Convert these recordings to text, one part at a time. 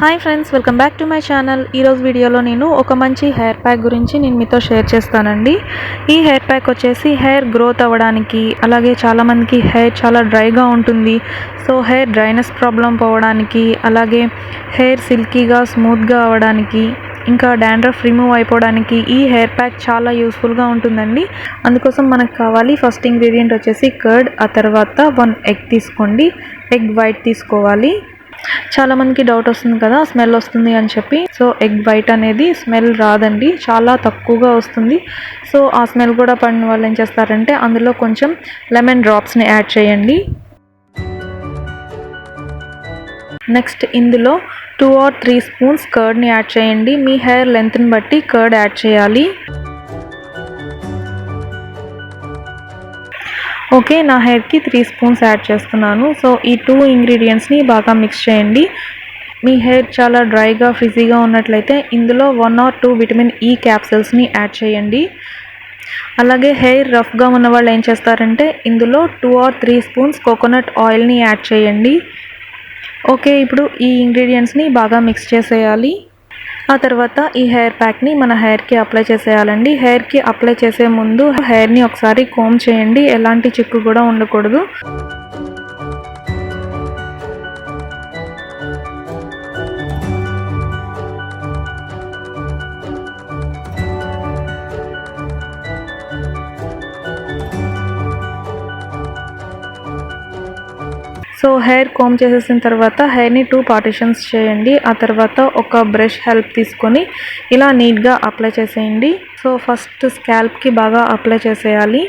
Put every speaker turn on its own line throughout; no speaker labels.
Hi friends welcome back to my channel ఈరోజు వీడియోలో నేను ఒక మంచి హెయిర్ ప్యాక్ గురించి నేను మీతో షేర్ చేస్తానండి. ఈ హెయిర్ ప్యాక్ వచ్చేసి హెయిర్ గ్రోత్ అవ్వడానికి అలాగే చాలామందికి హెయిర్ చాలా డ్రైగా ఉంటుంది. సో హెయిర్ డ్రైనెస్ ప్రాబ్లం పోవడానికి అలాగే హెయిర్ సిల్కీగా స్మూత్గా అవ్వడానికి ఇంకా డాండ్రఫ్ రిమూవ్ అయిపోవడానికి ఈ హెయిర్ ప్యాక్ చాలా యూస్ఫుల్గా ఉంటుందండి. అందుకోసం మనకు కావాలి ఫస్ట్ ఇంగ్రీడియంట్ వచ్చేసి కర్డ్ ఆ తర్వాత వన్ ఎగ్ తీసుకోండి. ఎగ్ వైట్ తీసుకోవాలి. చాలా మందికి డౌట్ వస్తుంది కదా స్మెల్ వస్తుంది అని చెప్పి. సో ఎగ్ వైట్ అనేది స్మెల్ రాదండి. చాలా తక్కువగా వస్తుంది. సో ఆ స్మెల్ కూడా పడిన వాళ్ళు ఏం చేస్తారంటే అందులో కొంచెం లెమన్ డ్రాప్స్ని యాడ్ చేయండి. నెక్స్ట్ ఇందులో టూ ఆర్ త్రీ స్పూన్స్ కర్డ్ని యాడ్ చేయండి. మీ హెయిర్ లెంత్ని బట్టి కర్డ్ యాడ్ చేయాలి. ఓకే నా హెయిర్కి త్రీ స్పూన్స్ యాడ్ చేస్తున్నాను. సో ఈ టూ ఇంగ్రీడియంట్స్ని బాగా మిక్స్ చేయండి. మీ హెయిర్ చాలా డ్రైగా ఫిజీగా ఉన్నట్లయితే ఇందులో one or two vitamin E క్యాప్సిల్స్ని add చేయండి. అలాగే హెయిర్ రఫ్గా ఉన్న వాళ్ళు ఏం చేస్తారంటే ఇందులో two or three spoons coconut ఆయిల్ని యాడ్ చేయండి. ఓకే ఇప్పుడు ఈ ఇంగ్రీడియంట్స్ని బాగా మిక్స్ చేసేయాలి. ఆ తర్వాత ఈ హెయిర్ ప్యాక్ని మన హెయిర్కి అప్లై చేసేయాలండి. హెయిర్కి అప్లై చేసే ముందు హెయిర్ని ఒకసారి కోమ్ చేయండి. ఎలాంటి చిక్కు కూడా ఉండకూడదు. సో హెయిర్ కోమ్ చేసేసిన తర్వాత హెయిర్ని టూ పార్టిషన్స్ చేయండి. ఆ తర్వాత ఒక బ్రష్ హెల్ప్ తీసుకొని ఇలా నీట్గా అప్లై చేసేయండి. సో ఫస్ట్ స్కాల్ప్కి బాగా అప్లై చేసేయాలి.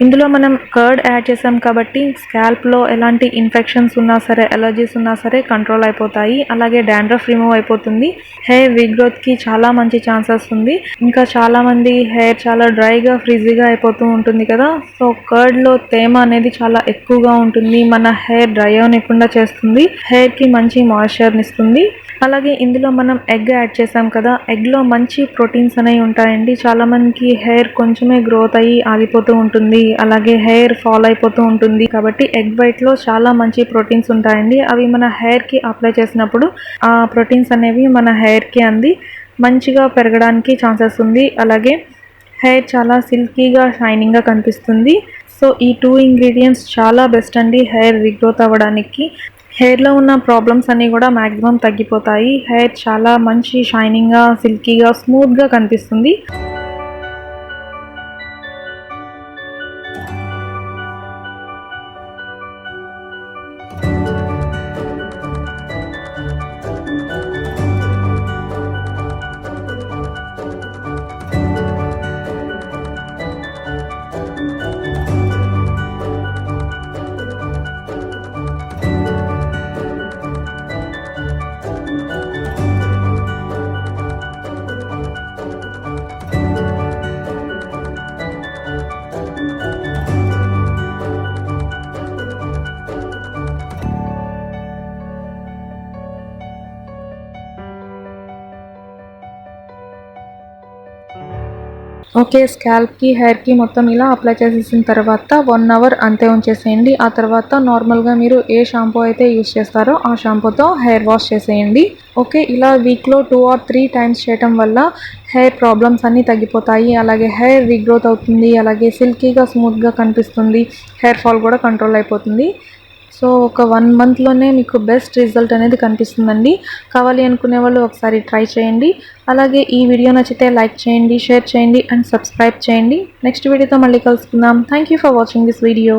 ఇందులో మనం కర్డ్ యాడ్ చేసాం కాబట్టి స్కాల్ప్లో ఎలాంటి ఇన్ఫెక్షన్స్ ఉన్నా సరే ఎలర్జీస్ ఉన్నా సరే కంట్రోల్ అయిపోతాయి. అలాగే డాండ్రఫ్ రిమూవ్ అయిపోతుంది. హెయిర్ విగ్రోత్కి చాలా మంచి ఛాన్సెస్ ఉంది. ఇంకా చాలామంది హెయిర్ చాలా డ్రైగా ఫ్రిజీగా అయిపోతూ ఉంటుంది కదా. సో కర్డ్లో తేమ అనేది చాలా ఎక్కువగా ఉంటుంది. మన హెయిర్ డ్రై అవనివ్వకుండా చేస్తుంది. హెయిర్కి మంచి మాయిశ్చర్ని ఇస్తుంది. అలాగే ఇందులో మనం ఎగ్ యాడ్ చేసాం కదా. ఎగ్లో మంచి ప్రోటీన్స్ అనేవి ఉంటాయండి. చాలామందికి హెయిర్ కొంచెమే గ్రోత్ అయ్యి ఆగిపోతూ ఉంటుంది. అలాగే హెయిర్ ఫాల్ అయిపోతూ ఉంటుంది. కాబట్టి ఎగ్ వైట్లో చాలా మంచి ప్రోటీన్స్ ఉంటాయండి. అవి మన హెయిర్కి అప్లై చేసినప్పుడు ఆ ప్రోటీన్స్ అనేవి మన హెయిర్కి అంది. మంచిగా పెరగడానికి ఛాన్సెస్ ఉంది. అలాగే హెయిర్ చాలా సిల్కీగా షైనింగ్గా కనిపిస్తుంది. సో ఈ టూ ఇంగ్రీడియంట్స్ చాలా బెస్ట్ అండి హెయిర్ రీగ్రోత్ అవ్వడానికి. హెయిర్లో ఉన్న ప్రాబ్లమ్స్ అన్నీ కూడా మ్యాక్సిమం తగ్గిపోతాయి. హెయిర్ చాలా మంచి షైనింగ్గా సిల్కీగా స్మూత్గా కనిపిస్తుంది. ఓకే స్కాల్ప్కి హెయిర్కి మొత్తం ఇలా అప్లై చేసేసిన తర్వాత వన్ అవర్ అంతే ఉంచేసేయండి. ఆ తర్వాత నార్మల్గా మీరు ఏ షాంపూ అయితే యూస్ చేస్తారో ఆ షాంపూతో హెయిర్ వాష్ చేసేయండి. ఓకే ఇలా వీక్లో టూ ఆర్ త్రీ టైమ్స్ చేయటం వల్ల హెయిర్ ప్రాబ్లమ్స్ అన్నీ తగ్గిపోతాయి. అలాగే హెయిర్ రీగ్రోత్ అవుతుంది అలాగే సిల్కీగా స్మూత్గా కనిపిస్తుంది హెయిర్ ఫాల్ కూడా కంట్రోల్ అయిపోతుంది. సో ఒక వన్ మంత్లోనే మీకు బెస్ట్ రిజల్ట్ అనేది కనిపిస్తుందండి. కావాలి అనుకునే వాళ్ళు ఒకసారి ట్రై చేయండి. అలాగే ఈ వీడియో నచ్చితే లైక్ చేయండి షేర్ చేయండి అండ్ సబ్స్క్రైబ్ చేయండి. నెక్స్ట్ వీడియోతో మళ్ళీ కలుసుకుందాం. Thank you for watching this video